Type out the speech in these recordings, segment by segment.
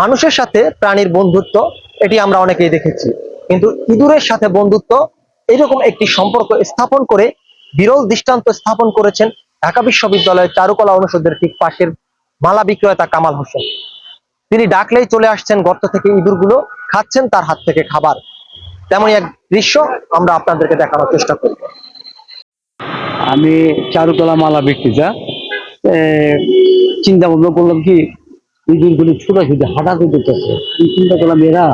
মানুষের সাথে প্রাণীর বন্ধুত্ব, এটি আমরা অনেকেই দেখেছি। কিন্তু ইঁদুরের সাথে বন্ধুত্ব, এরকম একটি সম্পর্ক স্থাপন করে বিরল দৃষ্টান্ত স্থাপন করেছেন ঢাকা বিশ্ববিদ্যালয়ের চারুকলা অনুষদের ঠিক পাশের মালা বিক্রয়তা কামাল হোসেন। তিনি ডাকলেই চলে আসছেন গর্ত থেকে ইঁদুরগুলো, খাচ্ছেন তার হাত থেকে খাবার। তেমনই এক দৃশ্য আমরা আপনাদেরকে দেখানোর চেষ্টা করব। আমি চারুকলা মালা বিক্রেতা চিন্তা ভাবনা করলাম কি ইঁদুরগুলি ছোটাছুটি হাঁটাতে দিতেছে আমি চিন্তা করলাম এরা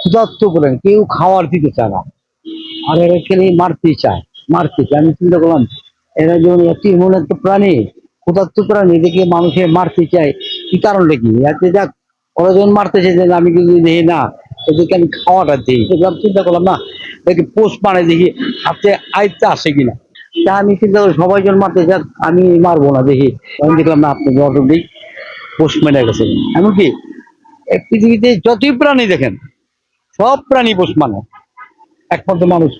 ক্ষুধার্ত করে, কেউ খাওয়ার দিতে চায় না। আর এরা খেলে মারতে চায় মারতে চায়। আমি চিন্তা করলাম, এরা যেমন একটি এমন একটা প্রাণী, ক্ষুধার্ত প্রাণী দেখে মানুষের মারতে চায়, কি কারণটা কি? এতে যাক, ওরা যখন মারতে চাইছে আমি কিন্তু দেখি না, এদেরকে আমি খাওয়াটা দিই। চিন্তা করলাম, না, দেখি পোষ মানে দেখি, হাতে আয়ত্তে আসে কিনা। তা আমি চিন্তা করি সবাই যখন মারতে যাক, আমি মারবো না, দেখি। আমি দেখলাম, না, আপনি পোষ মেরে গেছে। এমনকি পৃথিবীতে যতই প্রাণী দেখেন, সব প্রাণী পোষ মানে। একমাত্র মানুষ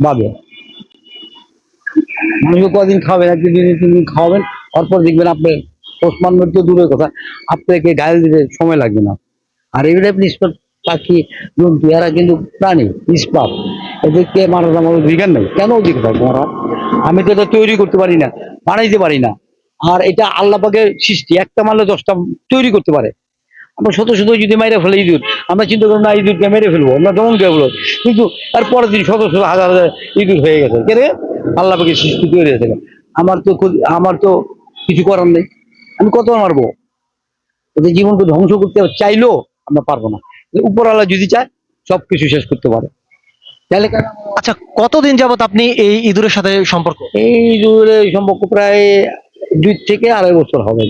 ভাবে মানুষকে কদিন খাবেন একদিন দুই দিন তিন দিন খাওয়াবেন তারপর দেখবেন আপনি পোষ মানবেন তো দূরের কথা, আপনাকে গায়ে দিতে সময় লাগবে না। আর এগুলো নিষ্পাপ পাখি, জন্তু, এরা কিন্তু প্রাণী, নিষ্পাপ। এদেরকে মারার আমার অধিকার নেই। কেন অধিকার থাকব আমি তো এটা তৈরি করতে পারি না, বানাইতে পারি না। আর এটা আল্লাহ পাকের সৃষ্টি, একটা মারলে দশটা তৈরি করতে পারে। আমরা শত শত যদি মেরে ফেলে ইঁদুর, আমরা চিন্তা করব না, ইঁদুরকে মেরে ফেলব, আমরা দমন করে ফেলব। কিন্তু তার পরের দিন শত শত হাজার হাজার ইঁদুর হয়ে গেছে। কেন আল্লাহ পাকের সৃষ্টি তৈরি হয়েছে আমার তো আমার তো কিছু করার নেই। আমি কত মারবো? ওদের জীবনকে ধ্বংস করতে চাইলেও আমরা পারব না। উপরওয়ালা যদি চায়, সবকিছু শেষ করতে পারে। আচ্ছা কতদিন যাবত আপনি এই ইঁদুরের সাথে সম্পর্ক? এই দূরে সম্পর্ক প্রায় দুই থেকে আড়াই বছর হবে।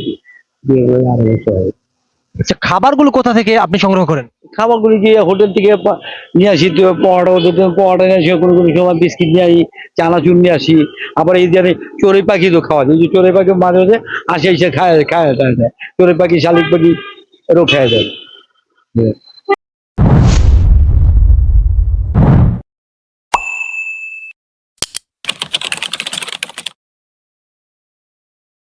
আড়াই বছর হবে। আচ্ছা খাবারগুলো কোথা থেকে আপনি সংগ্রহ করেন? খাবারগুলি গিয়ে হোটেল থেকে নিয়ে আসি পরোটা পরোটা নিয়ে আসি কোনো কোনো সময় বিস্কিট নিয়ে আসি চানাচুর নিয়ে আসি আবার এই জানে চড়ুই পাখি তো খাওয়া যায় যে চড়ুই পাখি মাঝে মাঝে আসে এসে খায় খায় খায় যায় চড়ুই পাখি শালিক পাখি এরও খাওয়া যায়।